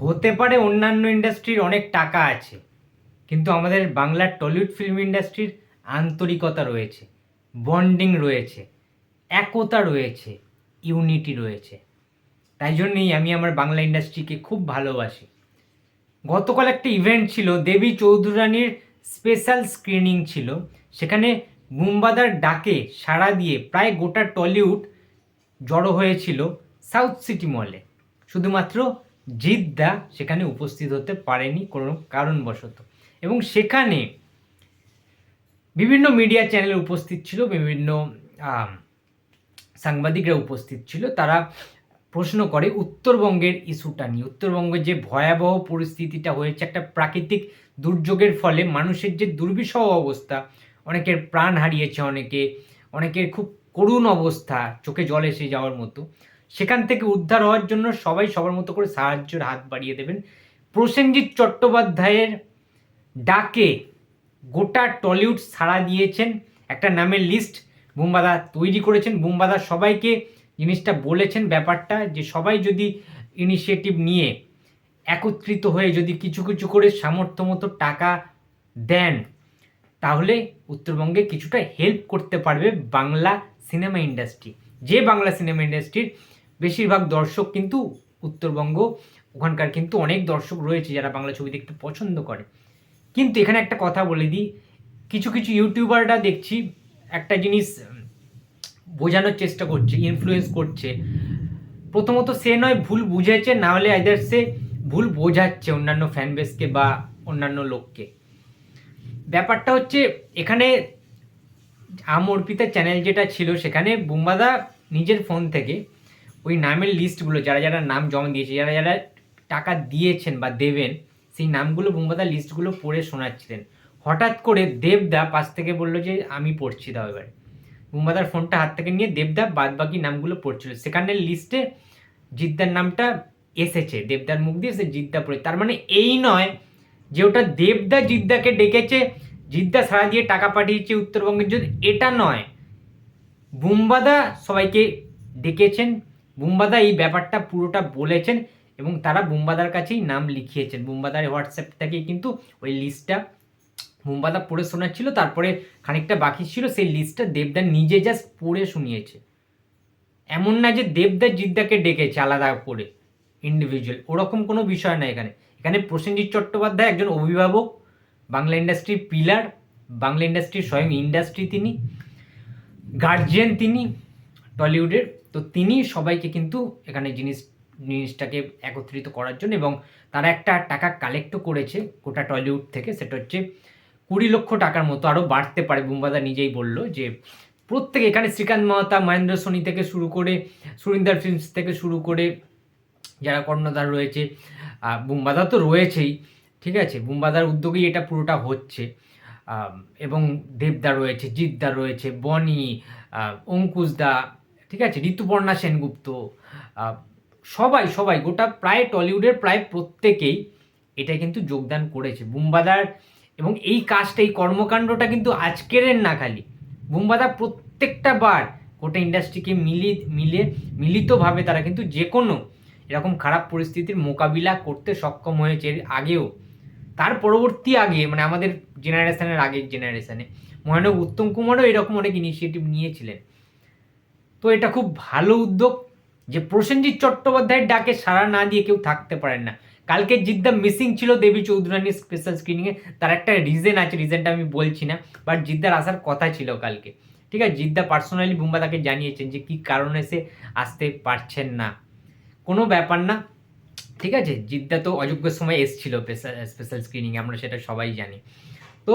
হতে পারে অন্যান্য ইন্ডাস্ট্রির অনেক টাকা আছে, কিন্তু আমাদের বাংলার টলিউড ফিল্ম ইন্ডাস্ট্রির আন্তরিকতা রয়েছে বন্ডিং রয়েছে, একতা রয়েছে ইউনিটি রয়েছে। তাই জন্যই আমি আমার বাংলা ইন্ডাস্ট্রিকে খুব ভালোবাসি। গতকাল একটা ইভেন্ট ছিল, দেবী চৌধুরানীর স্পেশাল স্ক্রিনিং ছিল, সেখানে বুম্বাদার ডাকে সাড়া দিয়ে প্রায় গোটা টলিউড জড়ো হয়েছিল সাউথ সিটি মলে শুধুমাত্র জিদ্দা সেখানে উপস্থিত হতে পারেনি কোনো কারণবশত। এবং সেখানে বিভিন্ন মিডিয়া চ্যানেলে উপস্থিত ছিল, বিভিন্ন সাংবাদিকরা উপস্থিত ছিল। তারা প্রশ্ন করে উত্তরবঙ্গের ইস্যুটা নিয়ে। উত্তরবঙ্গের যে ভয়াবহ পরিস্থিতিটা হয়েছে, একটা প্রাকৃতিক দুর্যোগের ফলে মানুষের যে দুর্বিষহ অবস্থা, অনেকের প্রাণ হারিয়েছে অনেকে, অনেকের খুব করুণ অবস্থা, চোখে জল এসে যাওয়ার মতো। সেখান থেকে উদ্ধার হওয়ার জন্য সবাই সবার মতো করে সাহায্যের হাত বাড়িয়ে দেবেন। প্রসেনজিৎ চট্টোপাধ্যায়ের ডাকে গোটা টলিউড সাড়া দিয়েছেন। একটা নামের লিস্ট বুম্বাদা তৈরি করেছেন। বুম্বাদা সবাইকে জিনিসটা বলেছেন ব্যাপারটা যে সবাই যদি ইনিশিয়েটিভ নিয়ে একত্রিত হয়ে যদি কিছু কিছু করে সামর্থ্য মতো টাকা দেন, তাহলে উত্তরবঙ্গে কিছুটা হেল্প করতে পারবে বাংলা সিনেমা ইন্ডাস্ট্রি যে বাংলা সিনেমা ইন্ডাস্ট্রির বেশিরভাগ দর্শক কিন্তু উত্তরবঙ্গ, ওখানকার কিন্তু অনেক দর্শক রয়েছে যারা বাংলা ছবি দেখতে পছন্দ করে। কিন্তু এখানে একটা কথা বলে দিই, কিছু কিছু ইউটিউবাররা দেখছি একটা জিনিস বোঝানোর চেষ্টা করছে ইনফ্লুয়েন্স করছে। প্রথমত সে নয়, ভুল বুঝেছে, না হলে আইদার সে ভুল বোঝাচ্ছে অন্যান্য ফ্যান বেসকে বা অন্যান্য লোককে। ব্যাপারটা হচ্ছে, এখানে আম অর্পিতা চ্যানেল যেটা ছিল, সেখানে বুম্বাদা নিজের ফোন থেকে ওই নামের লিস্টগুলো যারা যারা নাম জমা দিয়েছে, যারা যারা টাকা দিয়েছেন বা দেবেন, সেই নামগুলো বুম্বাদা লিস্টগুলো পড়ে শোনাচ্ছিলেন। হঠাৎ করে দেবদা পাশ থেকে বলল যে, আমি পড়ছি দাও এবার। বুম্বাদার ফোনটা হাত থেকে নিয়ে দেবদা বাদ বাকি নামগুলো পড়ছিল। সেখানের লিস্টে জিদ্দার নামটা এসেছে, দেবদার মুখ দিয়ে সে জিদ্দা পড়ে। তার মানে এই নয় যে ওটা দেবদা জিদ্দাকে ডেকেছে, জিদ্দা সারা দিয়ে টাকা পাঠিয়েছে উত্তরবঙ্গের জন্য, এটা নয়। বুম্বাদা সবাইকে ডেকেছেন বুম্বাদা এই ব্যাপারটা পুরোটা বলেছেন এবং তারা বুম্বাদার কাছেই নাম লিখিয়েছেন। বুম্বাদার হোয়াটসঅ্যাপ থেকে কিন্তু ওই লিস্টটা বুম্বাদা পড়ে শোনাচ্ছিল, তারপরে খানিকটা বাকি ছিল, সেই লিস্টটা দেবদা নিজে জাস্ট পড়ে শুনিয়েছে। এমন না যে দেবদা জিদ্দাকে ডেকেছে আলাদা করে ইন্ডিভিজুয়াল ওরকম কোনো বিষয় না এখানে। এখানে প্রসেনজিৎ চট্টোপাধ্যায় একজন অভিভাবক, বাংলা ইন্ডাস্ট্রির পিলার বাংলা ইন্ডাস্ট্রির স্বয়ং ইন্ডাস্ট্রি তিনি গার্জিয়ান তিনি, টলিউডের তো তিনি সবাইকে কিন্তু এখানে জিনিস, জিনিসটাকে একত্রিত করার জন্য এবং তারা একটা টাকা কালেক্টও করেছে গোটা টলিউড থেকে। সেটা হচ্ছে কুড়ি লক্ষ টাকার মতো আরও বাড়তে পারে। বুম্বাদা নিজেই বলল যে প্রত্যেকে এখানে শ্রীকান্ত মহাতা, মহেন্দ্র সোনি থেকে শুরু করে সুরিন্দার ফিল্মস থেকে শুরু করে যারা কর্ণধার রয়েছে বুম্বাদা তো রয়েছেই, ঠিক আছে? বুম্বাদার উদ্যোগেই এটা পুরোটা হচ্ছে। এবং দেবদা রয়েছে, জিদ্দা রয়েছে, বনি অঙ্কুশদা ঠিক আছে? ঋতুপর্ণা সেনগুপ্ত সবাই সবাই, গোটা প্রায় টলিউডের প্রায় প্রত্যেকেই এটা কিন্তু যোগদান করেছে। বুম্বাদার এবং এই কাজটা এই কর্মকাণ্ডটা কিন্তু আজকের না খালি। বুম্বাদা প্রত্যেকটা বার গোটা ইন্ডাস্ট্রিকে মিলি, মিলে, মিলিতভাবে তারা কিন্তু যে কোনো এরকম খারাপ পরিস্থিতির মোকাবিলা করতে সক্ষম হয়েছে এর আগেও। তার পরবর্তী আগে মানে আমাদের জেনারেশনের আগের জেনারেশনে মহানব উত্তম কুমারও এরকম অনেক ইনিশিয়েটিভ নিয়েছিলেন। তো এটা খুব ভালো উদ্যোগ যে প্রসেনজিৎ চট্টোপাধ্যায়ের ডাকে সাড়া না দিয়ে কেউ থাকতে পারেন না। কালকে জিদ্দা মিসিং ছিল দেবী চৌধুরানীর স্পেশাল স্ক্রিনিংয়ে তার একটা রিজন আছে রিজনটা আমি বলছি না বাট জিদ্দার আসার কথা ছিল কালকে। ঠিক আছে? জিদ্দা পার্সোনালি বুম্বা তাকে জানিয়েছেন যে কী কারণে সে আসতে পারছেন না। কোনো ব্যাপার না। ঠিক আছে? জিদ্দা তো অযোগ্য সময় এসছিল স্পেশাল স্ক্রিনিংয়ে আমরা সেটা সবাই জানি। তো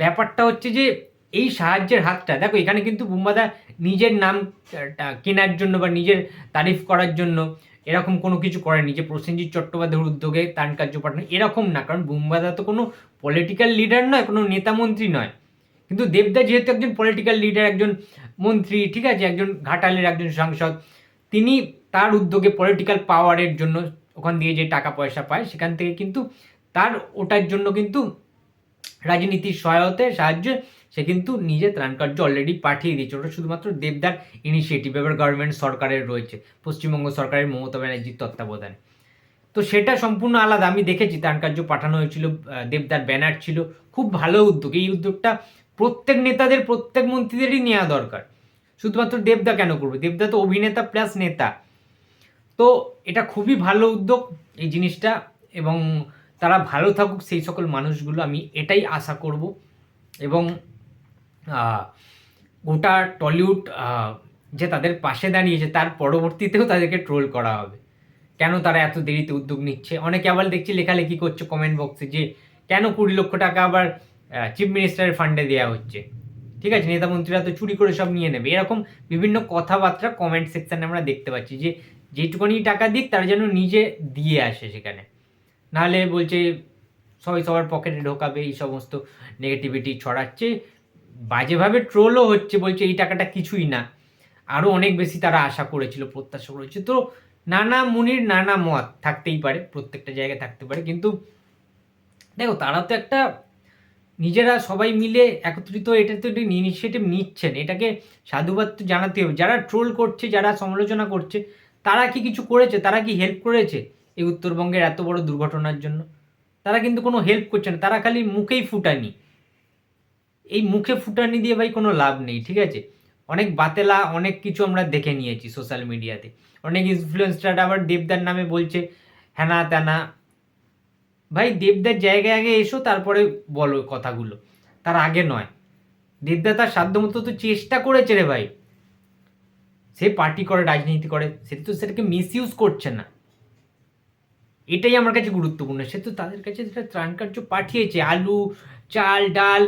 ব্যাপারটা হচ্ছে যে এই সাহায্যের হাতটা, দেখো এখানে কিন্তু বুম্বাদা নিজের নাম কেনার জন্য বা নিজের তারিফ করার জন্য এরকম কোনো কিছু করেনি যে প্রসেনজিৎ চট্টোপাধ্যায়ের উদ্যোগে তান কার্য পাঠানো, এরকম না। কারণ বুম্বাদা তো কোনো পলিটিক্যাল লিডার নয়, কোনো নেতা মন্ত্রী নয়। কিন্তু দেবদা যেহেতু একজন পলিটিক্যাল লিডার একজন মন্ত্রী, ঠিক আছে, একজন ঘাটালের একজন সাংসদ, তিনি তার উদ্যোগে পলিটিক্যাল পাওয়ারের জন্য ওখান দিয়ে যে টাকা পয়সা পায়, সেখান থেকে কিন্তু তার ওটার জন্য কিন্তু রাজনীতির সহায়তায় সাহায্যে সে কিন্তু নিজে ত্রাণ কার্য অলরেডি পাঠিয়ে দিয়েছে। ওটা শুধুমাত্র দেবদার ইনিশিয়েটিভ এবার গভর্নমেন্ট সরকারের রয়েছে, পশ্চিমবঙ্গ সরকারের মমতা ব্যানার্জির তত্ত্বাবধানে। তো সেটা সম্পূর্ণ আলাদা। আমি দেখেছি ত্রাণ কার্য পাঠানো হয়েছিল দেবদার ব্যানার ছিল, খুব ভালো উদ্যোগ। এই উদ্যোগটা প্রত্যেক নেতাদের, প্রত্যেক মন্ত্রীদেরই নেওয়া দরকার। শুধুমাত্র দেবদা কেন করবে? দেবদা তো অভিনেতা প্লাস নেতা। তো এটা খুবই ভালো উদ্যোগ এই জিনিসটা এবং তারা ভালো থাকুক সেই সকল মানুষগুলো। আমি এটাই আশা করব এবং গোটা টলিউড যে তাদের পাশে দাঁড়িয়েছে, তার পরবর্তীতেও তাদেরকে ট্রোল করা হবে। কেন তারা এত দেরিতে উদ্যোগ নিচ্ছে? অনেকে আবার দেখছি লেখালেখি করছে কমেন্ট বক্সে যে, কেন কুড়ি লক্ষ টাকা আবার চিফ মিনিস্টারের ফান্ডে দেওয়া হচ্ছে? ঠিক আছে, নেতা মন্ত্রীরা তো চুরি করে সব নিয়ে নেবে। এরকম বিভিন্ন কথাবার্তা কমেন্ট সেকশানে আমরা দেখতে পাচ্ছি যে যেটুকুনি টাকা দিক, তারা যেন নিজে দিয়ে আসে সেখানে। নাহলে বলছে, সবাই সবার পকেটে ঢোকাবে, এই সমস্ত নেগেটিভিটি ছড়াচ্ছে। বাজেভাবে ট্রোলও হচ্ছে, বলছে এই টাকাটা কিছুই না। আরও অনেক বেশি তারা আশা করেছিল, প্রত্যাশা করেছে তো নানা মুনির, নানা মত থাকতেই পারে, প্রত্যেকটা জায়গায় থাকতে পারে। কিন্তু দেখো, তারা তো একটা নিজেরা সবাই মিলে একত্রিত, এটা তো ইনিশিয়েটিভ নিচ্ছেন। এটাকে সাধুবাদ তো জানাতে হবে। যারা ট্রোল করছে, যারা সমালোচনা করছে, তারা কি কিছু করেছে? তারা কি হেল্প করেছে এই উত্তরবঙ্গের এত বড় দুর্ঘটনার জন্য? তারা কিন্তু কোনো হেল্প করছে না। তারা খালি মুখেই ফুটানি। এই মুখে ফুটানি দিয়ে ভাই কোনো লাভ নেই, ঠিক আছে? অনেক বাতেলা, অনেক কিছু আমরা দেখে নিয়েছি সোশ্যাল মিডিয়াতে অনেক ইনফ্লুয়েন্সার আবার দেবদার নামে বলছে, হ্যানা ত্যানা। ভাই, দেবদার জায়গায় আগে এসো, তারপরে বলো কথাগুলো। তার আগে নয়। দেবদা তার সাধ্যমতো তো চেষ্টা করেছে রে ভাই। সে পার্টি করে, রাজনীতি করে, সে তো সেটাকে মিস ইউজ করছে না। এটাই আমার কাছে গুরুত্বপূর্ণ। সে তো তাদের কাছে সেটা ত্রাণ কার্য পাঠিয়েছে। আলু, চাল, ডাল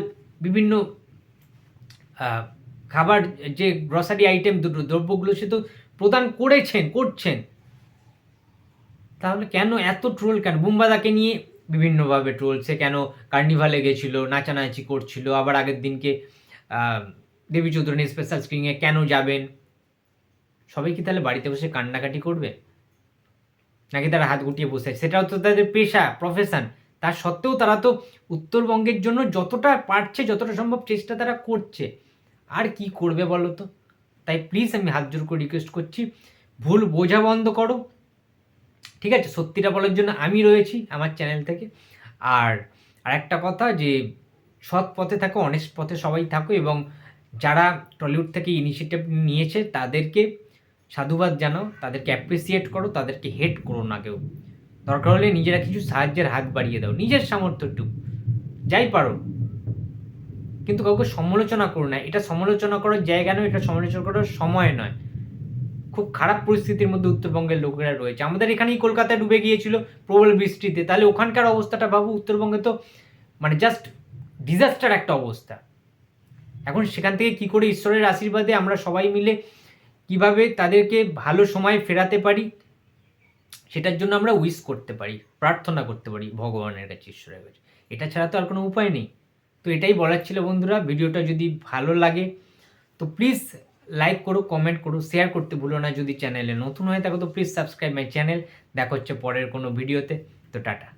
বিভিন্ন খাবার, যে গ্রসারি আইটেম দুটো, দ্রব্যগুলো সে তো প্রদান করেছেন, করছেন। তাহলে কেন এত ট্রোল কেন? বুম্বাদাকে নিয়ে বিভিন্নভাবে ট্রোল সে কেন কার্নিভালে গেছিল, নাচানাচি করছিল, আবার আগের দিনকে দেবী চৌধুরী স্পেশাল স্ক্রিনে কেন যাবেন? সবাই কি তাহলে বাড়িতে বসে কান্নাকাটি করবে? নাকি তারা হাত গুটিয়ে বসে সেটাও তো তাদের পেশা প্রফেশন তার সত্ত্বেও তারা তো উত্তরবঙ্গের জন্য যতটা পারছে, যতটা সম্ভব চেষ্টা তারা করছে। আর কি করবে বলো তো? তাই প্লিজ আমি হাত জোর করে রিকোয়েস্ট করছি, ভুল বোঝা বন্ধ করো। ঠিক আছে? সত্যিটা বলার জন্য আমি রয়েছি আমার চ্যানেল থেকে। আর আরেকটা কথা যে, সৎ পথে থাকো অনেস্ট পথে সবাই থাকো এবং যারা টলিউড থেকে ইনিশিয়েটিভ নিয়েছে তাদেরকে সাধুবাদ জানাও, তাদেরকে অ্যাপ্রিসিয়েট করো, তাদেরকে হেট করো না কেউ। দরকার হলে নিজেরা কিছু সাহায্যের হাত বাড়িয়ে দাও। নিজের সামর্থ্যটুকু যাই পারো। কিন্তু কাউকে সমালোচনা করো না। এটা সমালোচনা করার জায়গা নয়, এটা সমালোচনা করার সময় নয়। খুব খারাপ পরিস্থিতির মধ্যে উত্তরবঙ্গের লোকেরা রয়েছে। আমাদের এখানেই কলকাতায় ডুবে গিয়েছিল প্রবল বৃষ্টিতে। তাহলে ওখানকার অবস্থাটা বাবু উত্তরবঙ্গে তো মানে জাস্ট ডিজাস্টার একটা অবস্থা। এখন সেখান থেকে কি করে ঈশ্বরের আশীর্বাদে আমরা সবাই মিলে কীভাবে তাদেরকে ভালো সময় ফেরাতে পারি সেটার জন্য আমরা উইশ করতে পারি, প্রার্থনা করতে পারি ভগবানের কাছে, ঈশ্বরের কাছে। এটা ছাড়া তো আর কোনো উপায় নেই। তো এটাই বলার ছিল বন্ধুরা, ভিডিওটা যদি ভালো লাগে, তো প্লিজ লাইক করো কমেন্ট করো শেয়ার করতে ভুলো না যদি চ্যানেলে নতুন হয় তাকে তো প্লিজ সাবস্ক্রাইব মাই চ্যানেল দেখা হচ্ছে পরের কোনো ভিডিওতে তো টাটা।